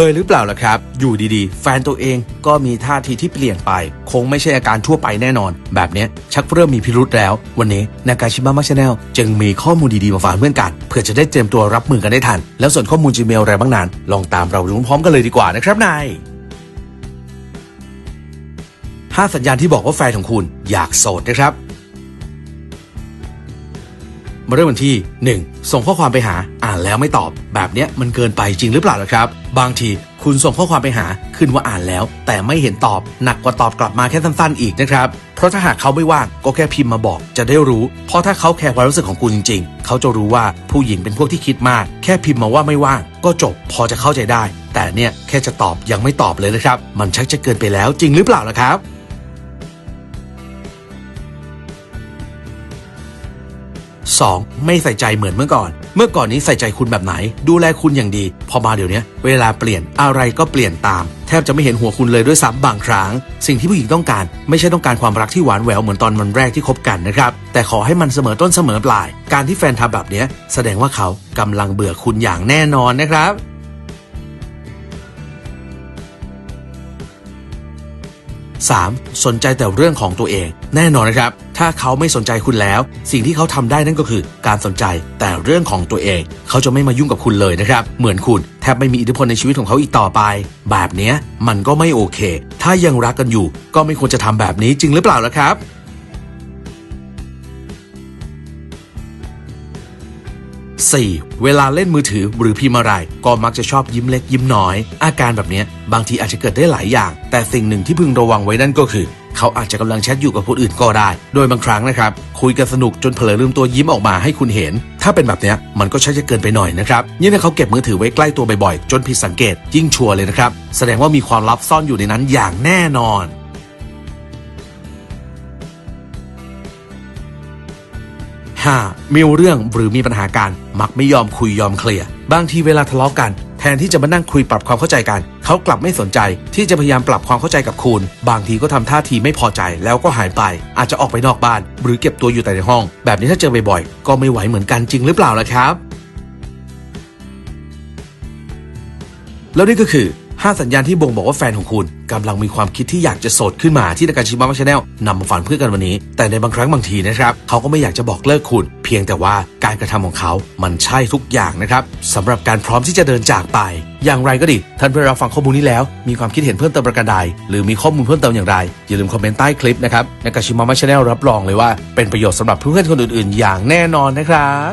เคยหรือเปล่าล่ะครับ อยู่ดีๆ แฟนตัวเองก็มีท่าทีที่เปลี่ยนไป คงไม่ใช่อาการทั่วไปแน่นอน แบบนี้ชักเริ่มมีพิรุธแล้ว วันนี้นากาชิมะมัชแนลจึงมีข้อมูลดีๆ มาฝากเพื่อนกันเพื่อจะได้เตรียมตัวรับมือกันได้ทัน แล้วส่วนข้อมูล Gmail อะไรบ้างนั้น ลองตามเราดูพร้อมกันเลยดีกว่านะครับนายห้าสัญญาณที่บอกว่าแฟนของคุณอยากโสดนะครับ มาเริ่มกันที่ 1. ส่งข้อความไปหาอ่านแล้วไม่ตอบ แบบเนี้ยมันเกินไปจริงหรือเปล่าล่ะครับ บางทีคุณส่งข้อความไปหาขึ้นว่าอ่านแล้ว แต่ไม่เห็นตอบหนักกว่าตอบกลับมาแค่สั้นๆอีกนะครับ เพราะถ้าหากเขาไม่ว่างก็แค่พิมพ์มาบอกจะได้รู้ เพราะถ้าเขาแคร์ความรู้สึกของคุณจริง ๆ เขาจะรู้ว่าผู้หญิงเป็นพวกที่คิดมาก แค่พิมพ์มาว่าไม่ว่าง ก็จบพอจะเข้าใจได้ แต่เนี่ยแค่จะตอบยังไม่ตอบเลยนะครับ มันชักจะเกินไปแล้วจริงหรือเปล่าล่ะครับ 2. ไม่ใส่ใจเหมือนเมื่อก่อน เมื่อก่อนนี้ใส่ใจคุณแบบไหน ดูแลคุณอย่างดี พอมาเดี๋ยวนี้เวลาเปลี่ยนอะไรก็เปลี่ยนตาม แทบจะไม่เห็นหัวคุณเลยด้วยซ้ำบางครั้ง สิ่งที่ผู้หญิงต้องการ ไม่ใช่ต้องการความรักที่หวานแหววเหมือนตอนวันแรกที่คบกันนะครับ แต่ขอให้มันเสมอต้นเสมอปลาย การที่แฟนทำแบบนี้แสดงว่าเขากำลังเบื่อคุณอย่างแน่นอนนะครับ 3. สนใจแต่เรื่องของตัวเอง แน่นอนนะครับ ถ้าเขาไม่สนใจคุณแล้ว สิ่งที่เขาทำได้นั่นก็คือ การสนใจแต่เรื่องของตัวเอง เขาจะไม่มายุ่งกับคุณเลยนะครับ เหมือนคุณแทบไม่มีอิทธิพลในชีวิตของเขาอีกต่อไป แบบนี้มันก็ไม่โอเค ถ้ายังรักกันอยู่ ก็ไม่ควรจะทำแบบนี้จริงหรือเปล่าล่ะครับ 4. เวลาเล่นมือถือหรือพิมพ์อะไรก็มักจะชอบยิ้มเล็กยิ้มน้อย อาการแบบนี้บางทีอาจจะเกิดได้หลายอย่าง แต่สิ่งหนึ่งที่พึงระวังไว้นั่นก็คือ เขาอาจจะกำลังแชทอยู่กับคนอื่นก็ได้ โดยบางครั้งนะครับ คุยกันสนุกจนเผลอลืมตัวยิ้มออกมาให้คุณเห็น ถ้าเป็นแบบนี้มันก็ใชักจะเกินไปหน่อยนะครับยิ่งถ้าเขาเก็บมือถือไว้ใกล้ตัวบ่อยๆจนผิดสังเกต ยิ่งชัวร์เลยนะครับแสดงว่ามีความลับซ่อนอยู่ในนั้นอย่างแน่นอน 5. มีเรื่องหรือมีปัญหากันมักไม่ยอมคุยยอมเคลียร์บางทีเวลาทะเลาะกัน แทนที่จะมานั่งคุยปรับความเข้าใจกัน เขากลับไม่สนใจ ที่จะพยายามปรับความเข้าใจกับคุณ บางทีก็ทำท่าทีไม่พอใจแล้วก็หายไป อาจจะออกไปนอกบ้าน หรือเก็บตัวอยู่แต่ในห้อง แบบนี้ถ้าเจอบ่อยๆก็ไม่ไหวเหมือนกันจริงหรือเปล่าล่ะครับ แล้วนี่ก็คือ 5 สัญญาณที่บ่งบอกว่าแฟนของคุณกำลังมีความคิดที่อยากจะโสดขึ้นมาที่นากาชิมะชาแนลนำมาฝากเพื่อนกันวันนี้ แต่ในบางครั้งบางทีนะครับ เขาก็ไม่อยากจะบอกเลิกคุณ เพียงแต่ว่าการกระทำของเขา มันใช่ทุกอย่างนะครับสำหรับการพร้อมที่จะเดินจากไป อย่างไรก็ดี ท่านเพื่อนรับฟังข้อมูลนี้แล้ว มีความคิดเห็นเพิ่มเติมประการใด หรือมีข้อมูลเพิ่มเติมอย่างไร อย่าลืมคอมเมนต์ใต้คลิปนะครับนากาชิมะชาแนลรับรองเลยว่าเป็นประโยชน์สำหรับเพื่อนๆคนอื่น ๆ อย่างแน่นอนนะครับ